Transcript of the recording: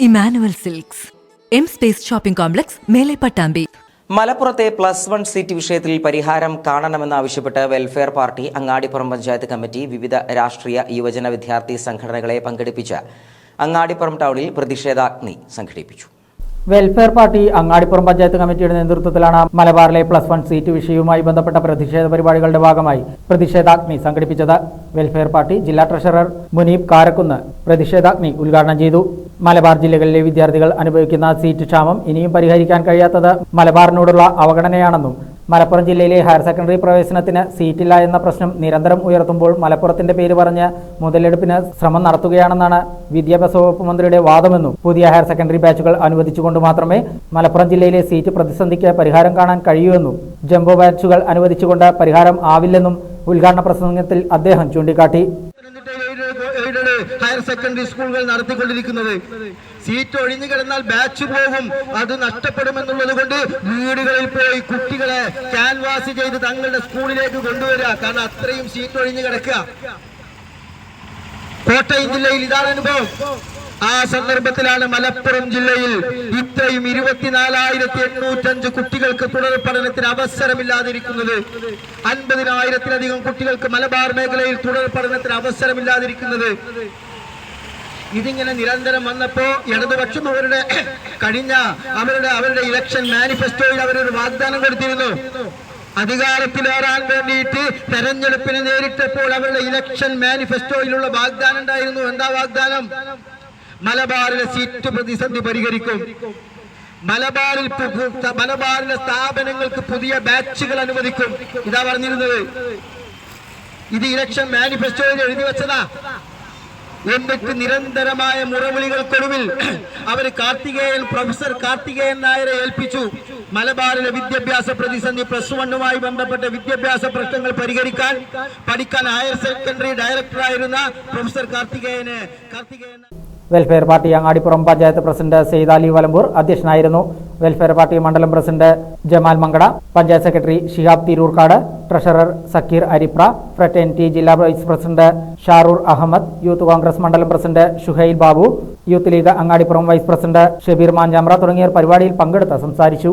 Emmanuel silks. M space shopping complex മേലെ പട്ടാമ്പി. മലപ്പുറത്തെ plus one seat വിഷയത്തിൽ പരിഹാരം കാണണമെന്നാവശ്യപ്പെട്ട് welfare party Angadippuram panchayat committee വിവിധ രാഷ്ട്രീയ യുവജന വിദ്യാർത്ഥി സംഘടനകളെ പങ്കെടുപ്പിച്ച് അങ്ങാടിപ്പുറം ടൗണിൽ പ്രതിഷേധാഗ്നി സംഘടിപ്പിച്ചു. വെൽഫെയർ പാർട്ടി അങ്ങാടിപ്പുറം പഞ്ചായത്ത് കമ്മിറ്റിയുടെ നേതൃത്വത്തിലാണ് മലബാറിലെ പ്ലസ് വൺ സീറ്റ് വിഷയവുമായി ബന്ധപ്പെട്ട പ്രതിഷേധ പരിപാടികളുടെ ഭാഗമായി പ്രതിഷേധാഗ്നി സംഘടിപ്പിച്ചത് വെൽഫെയർ പാർട്ടി ജില്ലാ ട്രഷറർ മുനീബ് കാരക്കുന്ന് പ്രതിഷേധാഗ്നി ഉദ്ഘാടനം ചെയ്തു. മലബാർ ജില്ലകളിലെ വിദ്യാർത്ഥികൾ അനുഭവിക്കുന്ന സീറ്റ് ക്ഷാമം ഇനിയും പരിഹരിക്കാൻ കഴിയാത്തത് മലബാറിനോടുള്ള അവഗണനയാണെന്നും മലപ്പുറം ജില്ലയിലെ ഹയർ സെക്കൻഡറി പ്രവേശനത്തിന് സീറ്റില്ല എന്ന പ്രശ്നം നിരന്തരം ഉയർത്തുമ്പോൾ മലപ്പുറത്തിന്റെ പേര് പറഞ്ഞ് മുതലെടുപ്പിന് ശ്രമം നടത്തുകയാണെന്നാണ് വിദ്യാഭ്യാസ വകുപ്പ് മന്ത്രിയുടെ വാദമെന്നും പുതിയ ഹയർ സെക്കൻഡറി ബാച്ചുകൾ അനുവദിച്ചുകൊണ്ട് മാത്രമേ മലപ്പുറം ജില്ലയിലെ സീറ്റ് പ്രതിസന്ധിക്ക് പരിഹാരം കാണാൻ കഴിയൂവെന്നും ജംബോ ബാച്ചുകൾ അനുവദിച്ചുകൊണ്ട് പരിഹാരം ആവില്ലെന്നും ഉദ്ഘാടന പ്രസംഗത്തിൽ അദ്ദേഹം ചൂണ്ടിക്കാട്ടി. ഹയർ സെക്കൻഡറി സ്കൂളുകൾ നടത്തിക്കൊണ്ടിരിക്കുന്നത്. സീറ്റ് ഒഴിഞ്ഞു കിടന്നാൽ ബാച്ച് പോകും. അത് നഷ്ടപ്പെടുമെന്നുള്ളത് കൊണ്ട് വീടുകളിൽ പോയി കുട്ടികളെ ക്യാൻവാസ് ചെയ്ത് തങ്ങളുടെ സ്കൂളിലേക്ക് കൊണ്ടുവരിക. കാരണം അത്രയും സീറ്റ് ഒഴിഞ്ഞു കിടക്കുക. കോട്ടയം ജില്ലയിൽ ഇതാണ് അനുഭവം. ആ സന്ദർഭത്തിലാണ് മലപ്പുറം ജില്ലയിൽ ഇത്രയും ഇരുപത്തിനാലായിരത്തി എണ്ണൂറ്റഞ്ച് കുട്ടികൾക്ക് തുടർ പഠനത്തിന് അവസരമില്ലാതിരിക്കുന്നത്. അൻപതിനായിരത്തിലധികം കുട്ടികൾക്ക് മലബാർ മേഖലയിൽ തുടർ പഠനത്തിന് അവസരമില്ലാതിരിക്കുന്നത്. ഇതിങ്ങനെ നിരന്തരം വന്നപ്പോ ഇടതുപക്ഷം അവരുടെ കഴിഞ്ഞ അവരുടെ അവരുടെ ഇലക്ഷൻ മാനിഫെസ്റ്റോയിൽ അവരൊരു വാഗ്ദാനം കൊടുത്തിരുന്നു. അധികാരത്തിലേറാൻ വേണ്ടിയിട്ട് തെരഞ്ഞെടുപ്പിനെ നേരിട്ടപ്പോൾ അവരുടെ ഇലക്ഷൻ മാനിഫെസ്റ്റോയിലുള്ള വാഗ്ദാനം ഉണ്ടായിരുന്നു. എന്താ വാഗ്ദാനം? മലബാറിലെ സീറ്റ് പ്രതിസന്ധി പരിഹരിക്കും. മലബാറിൽ മലബാറിലെ സ്ഥാപനങ്ങൾക്ക് പുതിയ ബാച്ചുകൾ അനുവദിക്കും. ഇതാ പറഞ്ഞിരുന്നത്. ഇത് ഇലക്ഷൻ മാനിഫെസ്റ്റോയിൽ എഴുതി വെച്ചതാ. എന്നിട്ട് നിരന്തരമായ മുറവിളികൾക്കൊടുവിൽ അവർ കാർത്തികേയൻ പ്രൊഫസർ കാർത്തികേയൻ നായരെ ഏൽപ്പിച്ചു. മലബാറിലെ വിദ്യാഭ്യാസ പ്രതിസന്ധി പ്ലസ് വണ്ണുമായി ബന്ധപ്പെട്ട വിദ്യാഭ്യാസ പ്രശ്നങ്ങൾ പരിഹരിക്കാൻ പഠിക്കാൻ ഹയർ സെക്കൻഡറി ഡയറക്ടറായിരുന്ന professor കാർത്തികേയന് Karthikeyan welfare party Angadippuram panchayat president Sayed Ali Valambur അധ്യക്ഷനായിരുന്നു. വെൽഫെയർ പാർട്ടി മണ്ഡലം president Jamal Mankada panchayat secretary Shihab Thirurkad treasurer Sakeer Aripra fraternity ജില്ലാ vice president Sharoor Ahammed youth Congress മണ്ഡലം president Shuhail Babu youth league Angadippuram vice president Shabeer Man Manchamra തുടങ്ങിയവർ പരിപാടിയിൽ പങ്കെടുത്ത് സംസാരിച്ചു.